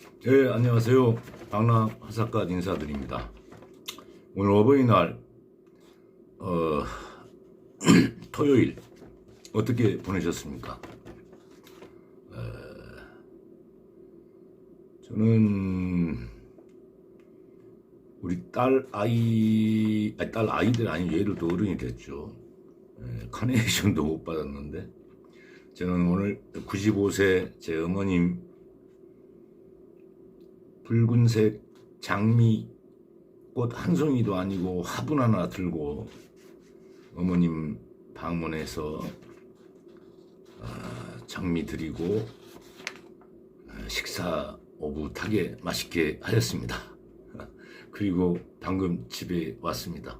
네, 안녕하세요. 방랑 화사가 인사드립니다. 오늘 어버이날, 어, 토요일, 어떻게 보내셨습니까? 에, 저는, 우리 딸 아이, 아니, 딸 아이들 아니, 얘를 또 어른이 됐죠. 에, 카네이션도 못 받았는데, 저는 오늘 95세 제 어머님 붉은색 장미 꽃 한 송이도 아니고 화분 하나 들고 어머님 방문해서 아, 장미 드리고 아, 식사 오붓하게 맛있게 하였습니다. 그리고 방금 집에 왔습니다.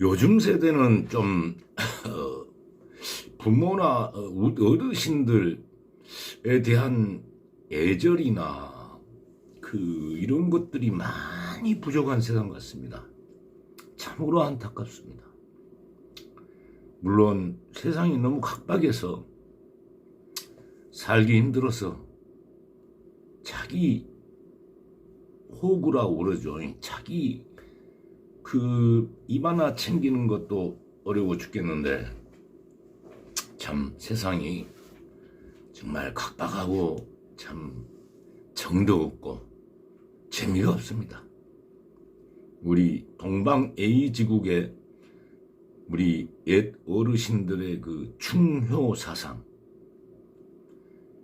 요즘 세대는 좀 어, 부모나 어, 어르신들에 대한 애절이나 그 이런 것들이 많이 부족한 세상 같습니다. 참으로 안타깝습니다. 물론 세상이 너무 각박해서 살기 힘들어서 자기 호구라고 그러죠. 자기 그 입 하나 챙기는 것도 어려워 죽겠는데 참 세상이 정말 각박하고 참 정도 없고 재미가 없습니다. 우리 동방 A 지국의 우리 옛 어르신들의 그 충효 사상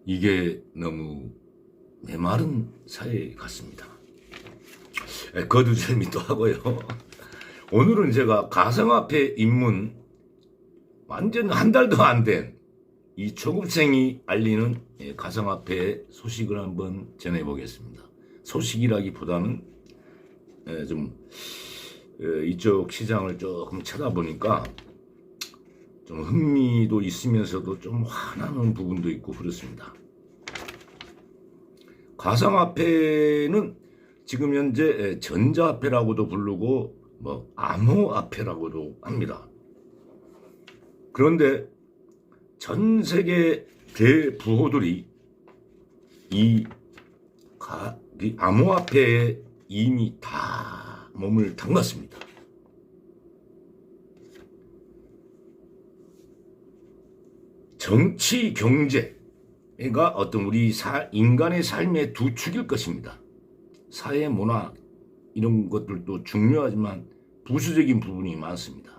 이게 너무 메마른 사회 같습니다. 에, 거두절미도 하고요. 오늘은 제가 가상화폐 입문 완전 한 달도 안 된 이 초급생이 알리는 예, 가상화폐 소식을 한번 전해보겠습니다. 소식이라기보다는 예, 좀 예, 이쪽 시장을 조금 찾아보니까 좀 흥미도 있으면서도 좀 화나는 부분도 있고 그렇습니다. 가상화폐는 지금 현재 예, 전자화폐라고도 부르고 뭐 암호화폐라고도 합니다. 그런데 전 세계 대부호들이 이, 가, 이 암호화폐에 이미 다 몸을 담갔습니다. 정치, 경제가 어떤 우리 사, 인간의 삶의 두 축일 것입니다. 사회, 문화, 이런 것들도 중요하지만 부수적인 부분이 많습니다.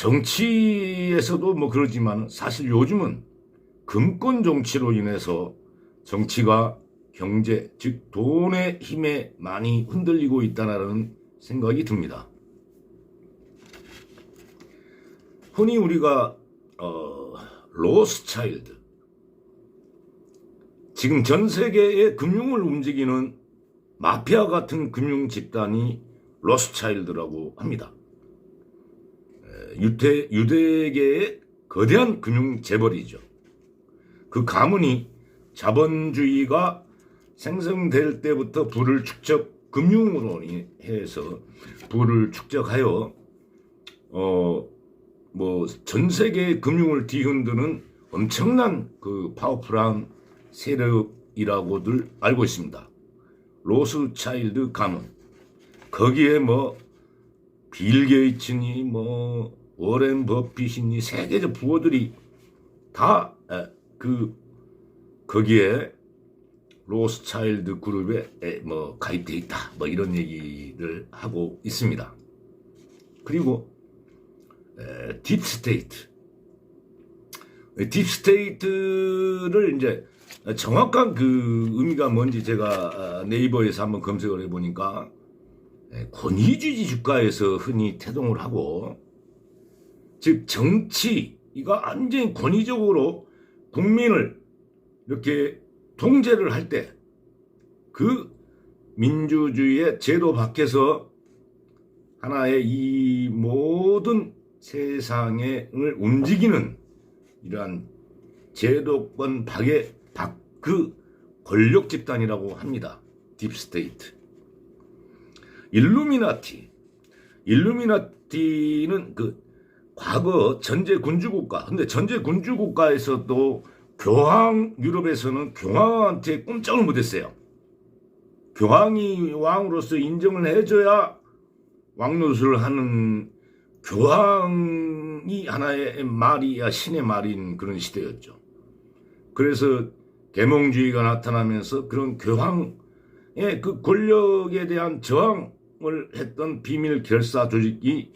정치에서도 뭐 그러지만 사실 요즘은 금권 정치로 인해서 정치가 경제, 즉 돈의 힘에 많이 흔들리고 있다는 생각이 듭니다. 흔히 우리가 어, 로스차일드 지금 전 세계의 금융을 움직이는 마피아 같은 금융 집단이 로스차일드라고 합니다. 유대, 유대계의 거대한 금융 재벌이죠. 그 가문이 자본주의가 생성될 때부터 부를 축적, 금융으로 해서 부를 축적하여, 어, 뭐, 전 세계의 금융을 뒤흔드는 엄청난 그 파워풀한 세력이라고들 알고 있습니다. 로스차일드 가문. 거기에 뭐, 빌 게이츠니 뭐 워렌 버핏이니 세계적 부호들이 다 그 거기에 로스차일드 그룹에 뭐 가입돼 있다 뭐 이런 얘기를 하고 있습니다. 그리고 딥스테이트 딥스테이트를 이제 정확한 그 의미가 뭔지 제가 네이버에서 한번 검색을 해보니까 예, 권위주의 국가에서 흔히 태동을 하고 즉 정치가 완전히 권위적으로 국민을 이렇게 통제를 할 때 그 민주주의의 제도 밖에서 하나의 이 모든 세상을 움직이는 이러한 제도권 밖의 그 권력 집단이라고 합니다. 딥스테이트. 일루미나티. 일루미나티는 그 과거 전제 군주국가, 근데 전제 군주국가에서도 교황, 유럽에서는 교황한테 꼼짝을 못했어요. 교황이 왕으로서 인정을 해줘야 왕노릇을 하는 교황이 하나의 말이야 신의 말인 그런 시대였죠. 그래서 계몽주의가 나타나면서 그런 교황의 그 권력에 대한 저항을 했던 비밀 결사 조직이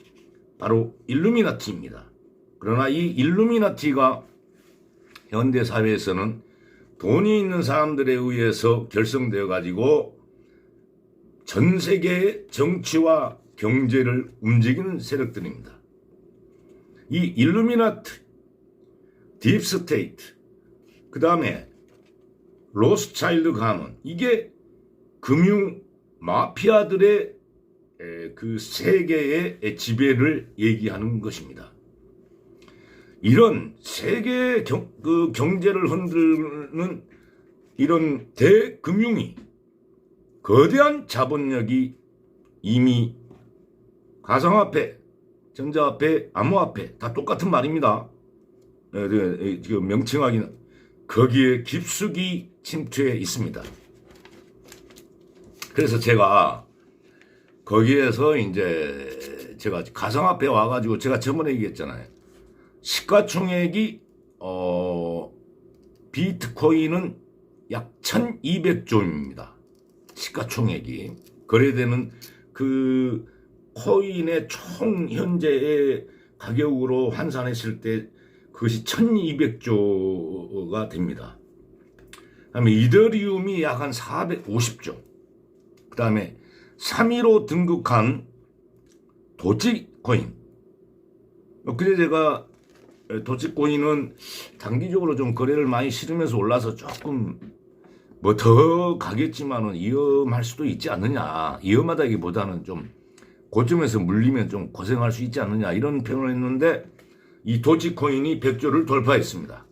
바로 일루미나티입니다. 그러나 이 일루미나티가 현대 사회에서는 돈이 있는 사람들에 의해서 결성되어 가지고 전 세계의 정치와 경제를 움직이는 세력들입니다. 이 일루미나트, 딥스테이트, 그 다음에 로스차일드 가문 이게 금융 마피아들의 에, 그 세계의 지배를 얘기하는 것입니다. 이런 세계 경, 그 경제를 흔드는 이런 대금융이 거대한 자본력이 이미 가상화폐, 전자화폐, 암호화폐 다 똑같은 말입니다. 에, 에, 지금 명칭하기는 거기에 깊숙이 침투해 있습니다. 그래서 제가 거기에서 이제 제가 가상화폐 와가지고 제가 저번에 얘기했잖아요. 시가총액이 어 비트코인은 약 1200조입니다. 시가총액이 거래되는 그 코인의 총 현재의 가격으로 환산했을 때 그것이 1200조가 됩니다. 그 다음에 이더리움이 약 한 450조. 그 다음에 3위로 등극한 도치코인. 그래 제가 도치코인은 단기적으로 좀 거래를 많이 실으면서 올라서 조금 뭐 더 가겠지만은 위험할 수도 있지 않느냐. 위험하다기보다는 좀 고점에서 물리면 좀 고생할 수 있지 않느냐. 이런 표현을 했는데 이 도치코인이 100조를 돌파했습니다.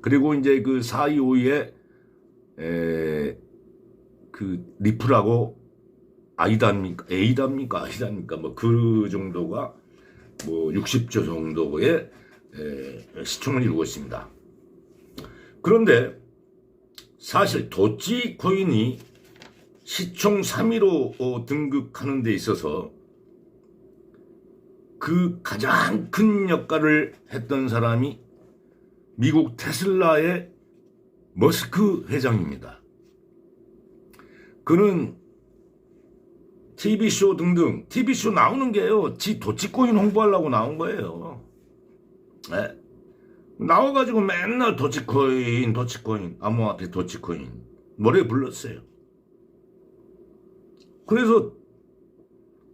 그리고 이제 그 4위, 5위에 에, 그 리플하고 아이다입니까? 에이다입니까? 아이다입니까? 뭐 그 정도가 뭐 60조 정도의 에, 시총을 이루고 있습니다. 그런데 사실 도치코인이 시총 3위로 등극하는 데 있어서 그 가장 큰 역할을 했던 사람이 미국 테슬라의 머스크 회장입니다. 그는 TV쇼 등등, TV쇼 나오는 게요, 지 도치코인 홍보하려고 나온 거예요. 네. 나와가지고 맨날 도치코인, 도치코인, 암호화폐 도치코인, 노래 불렀어요. 그래서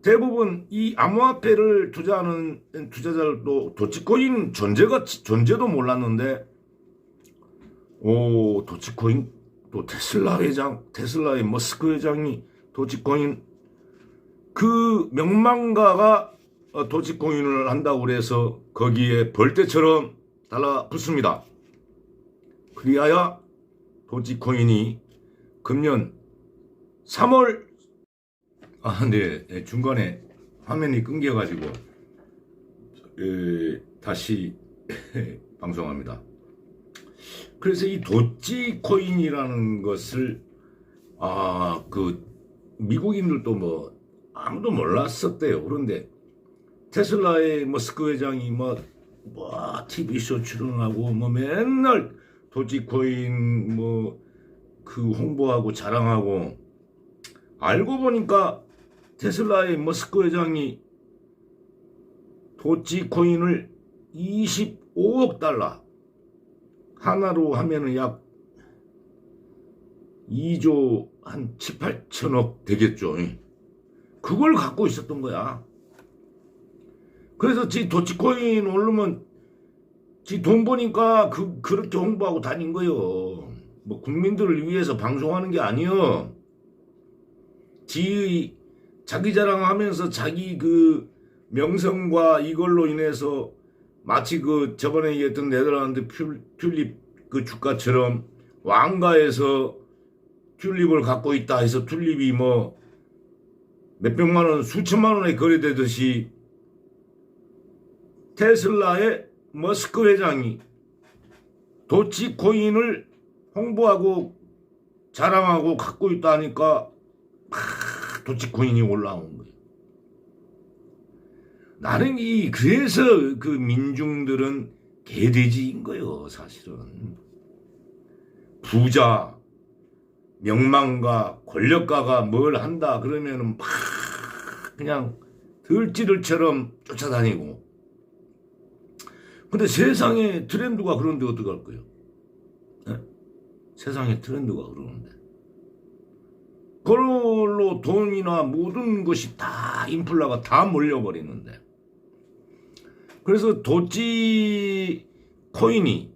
대부분 이 암호화폐를 투자하는 투자자들도 도치코인 존재가 존재도 몰랐는데 오 도치코인 또 테슬라 회장 테슬라의 머스크 회장이 도치코인 그 명망가가 어, 도치코인을 한다고 그래서 거기에 벌떼처럼 달라붙습니다. 그리하여 도치코인이 금년 3월 아, 네. 네, 중간에 화면이 끊겨가지고, 에, 다시 방송합니다. 그래서 이 도찌코인이라는 것을, 아, 그, 미국인들도 뭐, 아무도 몰랐었대요. 그런데, 테슬라의 머스크 회장이 뭐, 뭐, TV쇼 출연하고, 뭐, 맨날 도찌코인 뭐, 그 홍보하고 자랑하고, 알고 보니까 테슬라의 머스크 회장이 도치코인을 25억 달러 하나로 하면은 약 2조 한 7, 8천억 되겠죠. 그걸 갖고 있었던 거야. 그래서 지 도치코인 오르면 지 돈 버니까 그, 그렇게 홍보하고 다닌 거요. 뭐 국민들을 위해서 방송하는 게 아니요. 지의 자기 자랑하면서 자기 그 명성과 이걸로 인해서 마치 그 저번에 얘기했던 네덜란드 튤립 그 주가처럼 왕가에서 튤립을 갖고 있다 해서 튤립이 뭐 몇백만 원, 수천만 원에 거래되듯이 테슬라의 머스크 회장이 도치코인을 홍보하고 자랑하고 갖고 있다니까 막 도치코인이 올라온 거예요. 나는 이 그래서 그 민중들은 개돼지인 거예요, 사실은. 부자, 명망가, 권력가가 뭘 한다 그러면은 막 그냥 들쥐들처럼 쫓아다니고. 근데 세상의 트렌드가 그런데 어떡할 거예요? 예? 세상의 트렌드가 그러는데. 그걸로 돈이나 모든 것이 다 인플라가 다 몰려버리는데. 그래서 도치 코인이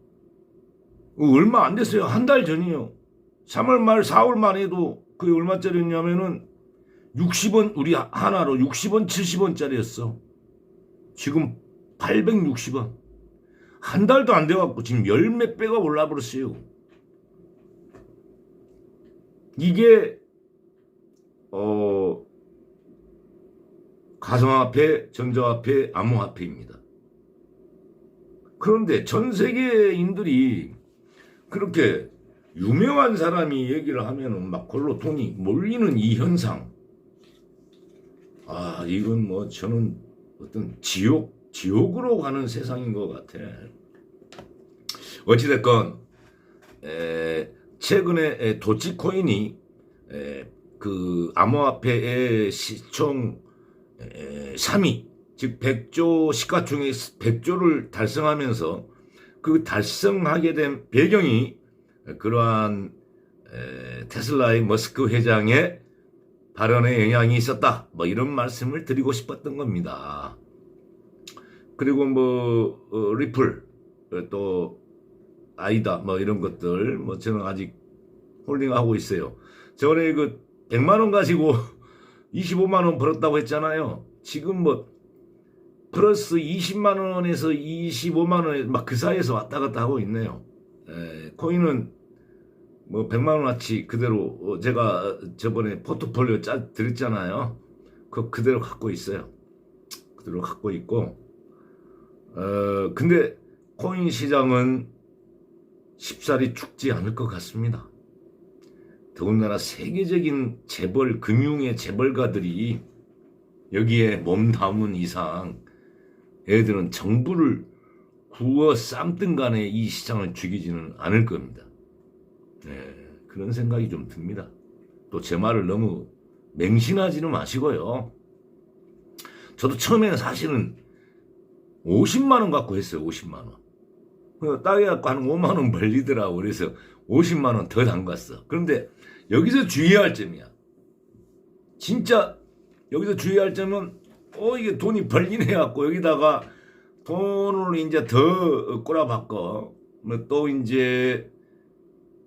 얼마 안 됐어요. 한 달 전이요. 3월 말 4월 만 해도 그게 얼마짜리였냐면은 60원 우리 하나로 60원 70원짜리였어. 지금 860원. 한 달도 안 돼갖고 지금 열 몇 배가 올라버렸어요. 이게 어 가상화폐, 전자화폐, 암호화폐입니다. 그런데 전 세계인들이 그렇게 유명한 사람이 얘기를 하면은 막 그걸로 돈이 몰리는 이 현상. 아, 이건 뭐 저는 어떤 지옥, 지옥으로 가는 세상인 것 같아. 어찌됐건, 에, 최근에 에, 도치코인이 에, 그 암호화폐의 시총 에, 3위, 즉 100조 시가총액 100조를 달성하면서 그 달성하게 된 배경이 그러한 에, 테슬라의 머스크 회장의 발언에 영향이 있었다. 뭐 이런 말씀을 드리고 싶었던 겁니다. 그리고 뭐 어, 리플 어, 또 아이다 뭐 이런 것들 뭐 저는 아직 홀딩하고 있어요. 저번에 그 100만 원 가지고 25만 원 벌었다고 했잖아요. 지금 뭐 플러스 20만 원에서 25만 원에 막 그 사이에서 왔다 갔다 하고 있네요. 에, 코인은 뭐 100만 원어치 그대로 어, 제가 저번에 포트폴리오 짜 드렸잖아요. 그 그대로 갖고 있어요. 그대로 갖고 있고 어 근데 코인 시장은 쉽사리 죽지 않을 것 같습니다. 더군다나 세계적인 재벌 금융의 재벌가들이 여기에 몸 담은 이상 애들은 정부를 구워 쌈든 간에 이 시장을 죽이지는 않을 겁니다. 네, 그런 생각이 좀 듭니다. 또 제 말을 너무 맹신하지는 마시고요. 저도 처음에는 사실은 50만 원 갖고 했어요. 50만 원. 그 따게 갖고 한 5만 원 벌리더라고. 그래서 50만 원 더 담갔어. 그런데 여기서 주의할 점이야. 진짜 여기서 주의할 점은 어 이게 돈이 벌리네 갖고 여기다가 돈을 이제 더 꼬라박고 뭐또 이제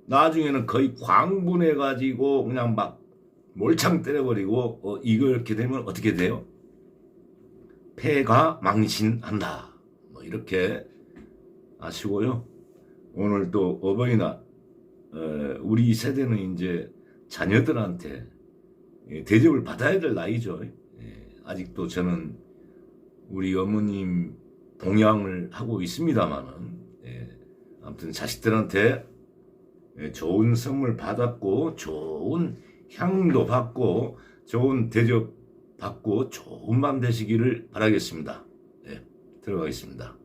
나중에는 거의 광분해 가지고 그냥 막 몰창 때려버리고 어, 이렇게 되면 어떻게 돼요? 폐가 망신한다. 뭐 이렇게 아시고요. 오늘 또 어버이날 어, 우리 세대는 이제 자녀들한테 예, 대접을 받아야 될 나이죠. 예, 아직도 저는 우리 어머님 봉양을 하고 있습니다만은 예, 아무튼 자식들한테 예, 좋은 선물 받았고 좋은 향도 받고 좋은 대접 받고 좋은 밤 되시기를 바라겠습니다. 예, 들어가겠습니다.